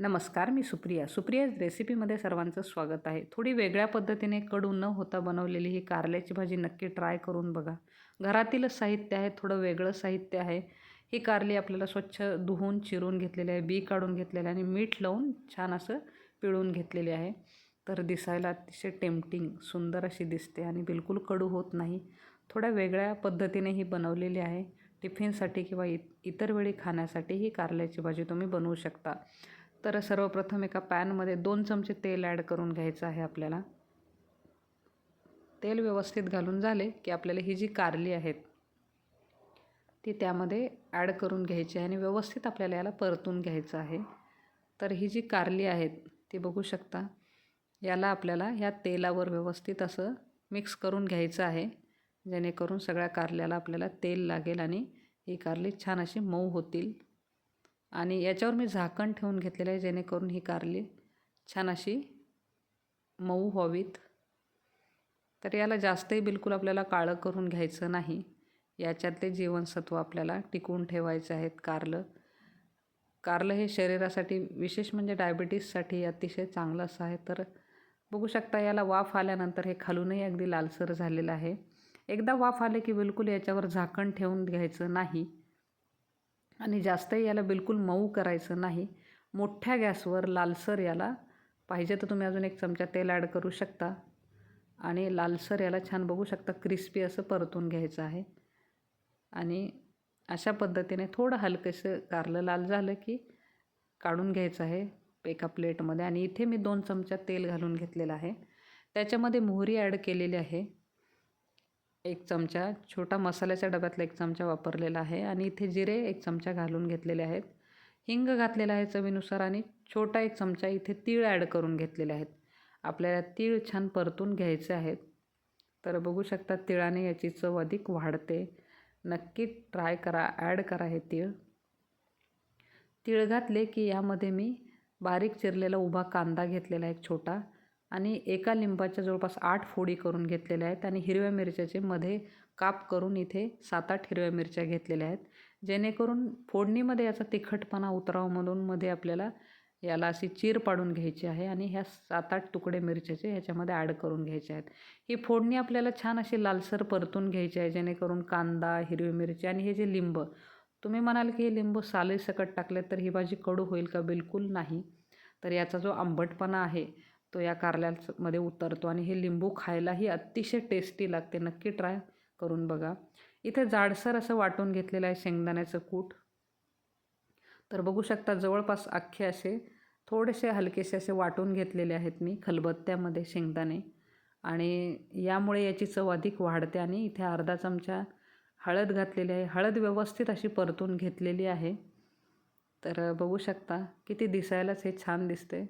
नमस्कार मी सुप्रिया. सुप्रिया रेसिपीमध्ये सर्वांचं स्वागत आहे. थोडी वेगळ्या पद्धतीने कडू न होता बनवलेली ही कारल्याची भाजी नक्की ट्राय करून बघा. घरातीलच साहित्य आहे थोडं वेगळं साहित्य आहे. ही कारली आपल्याला स्वच्छ धुवून चिरून घेतलेली आहे बी काढून घेतलेलं आहे आणि मीठ लावून छान असं पिळून घेतलेली आहे. तर दिसायला अतिशय टेम्पटिंग सुंदर अशी दिसते आणि बिलकुल कडू होत नाही. थोड्या वेगळ्या पद्धतीने ही बनवलेली आहे. टिफिनसाठी किंवा इ इतर वेळी खाण्यासाठी ही कारल्याची भाजी तुम्ही बनवू शकता. तर सर्वप्रथम एका पॅनमध्ये दोन चमचे तेल ॲड करून घ्यायचं आहे आपल्याला. तेल व्यवस्थित घालून झाले की आपल्याला ही जी कारली आहेत ती त्यामध्ये ॲड करून घ्यायची आहे आणि व्यवस्थित आपल्याला याला परतून घ्यायचं आहे. तर ही जी कारली आहेत ती बघू शकता. याला आपल्याला ह्या तेलावर व्यवस्थित असं मिक्स करून घ्यायचं आहे जेणेकरून सगळ्या कारल्याला आपल्याला तेल लागेल आणि ही कारली छान अशी मऊ होतील. आणि याच्यावर मी झाकण ठेवून घेतलेलं आहे जेणेकरून ही कारली छान अशी मऊ व्हावीत. तर याला जास्तही बिलकुल आपल्याला काळं करून घ्यायचं नाही. याच्यातले जीवनसत्व आपल्याला टिकवून ठेवायचे आहेत कारलं. कारलं हे शरीरासाठी विशेष म्हणजे डायबिटीससाठी अतिशय चांगलं असं आहे. तर बघू शकता याला वाफ आल्यानंतर हे खालूनही अगदी लालसर झालेलं आहे. एकदा वाफ आले की बिलकुल याच्यावर झाकण ठेवून घ्यायचं नाही. आणि जास्तही याला बिलकुल मऊ करायचं नाही. मोठ्या गॅसवर लालसर याला पाहिजे तर तुम्ही अजून एक चमचा तेल ॲड करू शकता. आणि लालसर याला छान बघू शकता क्रिस्पी असं परतून घ्यायचं आहे. आणि अशा पद्धतीने थोडं हलकंसं कारलं लाल झालं की काढून घ्यायचं आहे एका प्लेटमध्ये. आणि इथे मी दोन चमचा तेल घालून घेतलेलं आहे. त्याच्यामध्ये मोहरी ॲड केलेली आहे. एक चमचा छोटा मसाल्याच्या डब्यातला एक चमचा वापरलेला आहे आणि इथे जिरे एक चमचा घालून घेतलेले आहेत. हिंग घातलेला आहे चवीनुसार आणि छोटा एक चमचा इथे तीळ ॲड करून घेतलेले आहेत. आपल्याला तीळ छान परतून घ्यायचे आहेत. तर बघू शकता तिळाने याची चव अधिक वाढते. नक्की ट्राय करा ॲड करा हे तीळ. तीळ घातले की यामध्ये मी बारीक चिरलेला उभा कांदा घेतलेला एक छोटा. आणि एका लिंबाच्या जवळपास आठ फोडी करून घेतलेल्या आहेत आणि हिरव्या मिरच्याचे मध्ये काप करून इथे सात आठ हिरव्या मिरच्या घेतलेल्या आहेत. जेणेकरून फोडणीमध्ये याचा तिखटपणा उतराव म्हणून मध्ये आपल्याला याला अशी चीर पाडून घ्यायची आहे आणि ह्या सात आठ तुकडे मिरच्याचे ह्याच्यामध्ये ॲड करून घ्यायचे आहेत. ही फोडणी आपल्याला छान अशी लालसर परतून घ्यायची आहे जेणेकरून कांदा हिरवी मिरची आणि हे जे लिंब तुम्ही म्हणाल की हे लिंबू सालीसकट टाकले तर ही भाजी कडू होईल का? बिलकुल नाही. तर याचा जो आंबटपणा आहे तो या कारल्यामध्ये उतरतो आणि हे लिंबू खायलाही अतिशय टेस्टी लागते. नक्की ट्राय करून बघा. इथे जाडसर असं वाटून घेतलेलं आहे शेंगदाण्याचं कूट. तर बघू शकता जवळपास अख्खे असे थोडेसे हलकेसे असे वाटून घेतलेले आहेत मी खलबत्त्यामध्ये शेंगदाणे. आणि यामुळे याची चव अधिक वाढते आणि इथे अर्धा चमचा हळद घातलेली आहे. हळद व्यवस्थित अशी परतून घेतलेली आहे. तर बघू शकता किती दिसायलाच हे छान दिसते.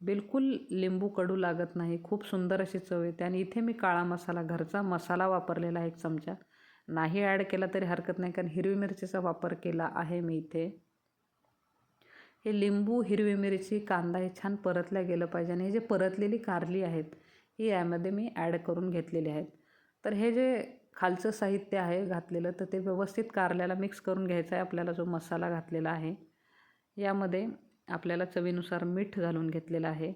बिलकुल लिंबू कडू लागत नाही. खूप सुंदर अशी चव येते. आणि इथे मी काळा मसाला घरचा मसाला वापरलेला आहे एक चमचा. नाही ॲड केला तरी हरकत नाही कारण हिरवी मिरचीचा वापर केला आहे मी इथे. हे लिंबू हिरवी मिरची कांदा हे छान परतल्या गेलं पाहिजे. आणि हे जे परतलेली कारली आहेत ही यामध्ये मी ॲड करून घेतलेली आहेत. तर हे जे खालचं साहित्य आहे घातलेलं तर ते व्यवस्थित कारल्याला मिक्स करून घ्यायचं आहे. आपल्याला जो मसाला घातलेला आहे यामध्ये आपल्याला चवीनुसार मीठ घालून घेतलेलं आहे.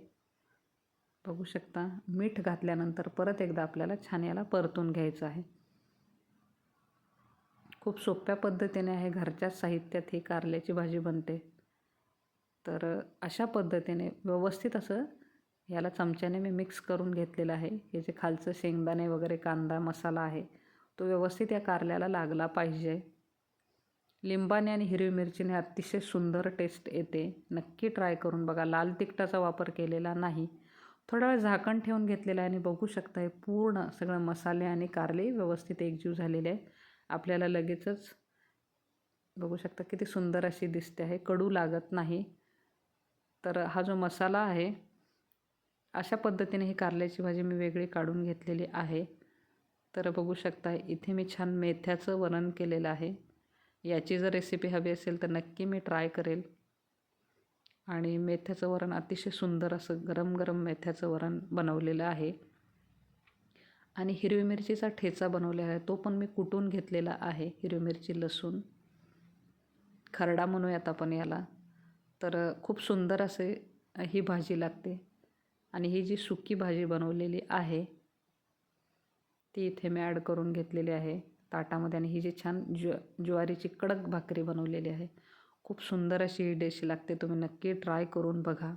बघू शकता मीठ घातल्यानंतर परत एकदा आपल्याला छान याला परतून घ्यायचं आहे. खूप सोप्या पद्धतीने आहे घरच्याच साहित्यात ही कारल्याची भाजी बनते. तर अशा पद्धतीने व्यवस्थित असं याला चमच्याने मी मिक्स करून घेतलेलं आहे. हे जे खालचं शेंगदाणे वगैरे कांदा मसाला आहे तो व्यवस्थित या कारल्याला लागला पाहिजे. लिंबाने आणि हिरवी मिरचीने अतिशय सुंदर टेस्ट येते. नक्की ट्राय करून बघा. लाल तिखटाचा वापर केलेला नाही. थोडा वेळ झाकण ठेवून घेतलेलं आहे आणि बघू शकता हे पूर्ण सगळं मसाले आणि कारले व्यवस्थित एकजीव झालेले आहे आपल्याला लगेचच बघू शकता किती सुंदर अशी दिसते आहे. कडू लागत नाही. तर हा जो मसाला आहे अशा पद्धतीने ही कारल्याची भाजी मी वेगळी काढून घेतलेली आहे. तर बघू शकता इथे मी छान मेथ्याचं वरण केलेलं आहे. याची जर रेसिपी हवी असेल तर नक्की मी ट्राय करेल. आणि मेथ्याचं वरण अतिशय सुंदर असं गरम गरम मेथ्याचं वरण बनवलेलं आहे. आणि हिरवी मिरचीचा ठेचा बनवलेला आहे. तो पण मी कुटून घेतलेला आहे हिरवी मिरची लसूण. खरडा म्हणूयात आपण याला. तर खूप सुंदर असे ही भाजी लागते. आणि ही जी सुकी भाजी बनवलेली आहे ती इथे मी ॲड करून घेतलेली आहे. ताटामध्ये आणि ही जी छान ज्व ज्वारीची कडक भाकरी बनवलेली आहे. खूप सुंदर अशी ही डिश लागते. तुम्ही नक्की ट्राय करून बघा.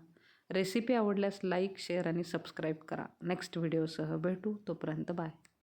रेसिपी आवडल्यास लाईक शेअर आणि सबस्क्राईब करा. नेक्स्ट व्हिडिओसह भेटू. तोपर्यंत बाय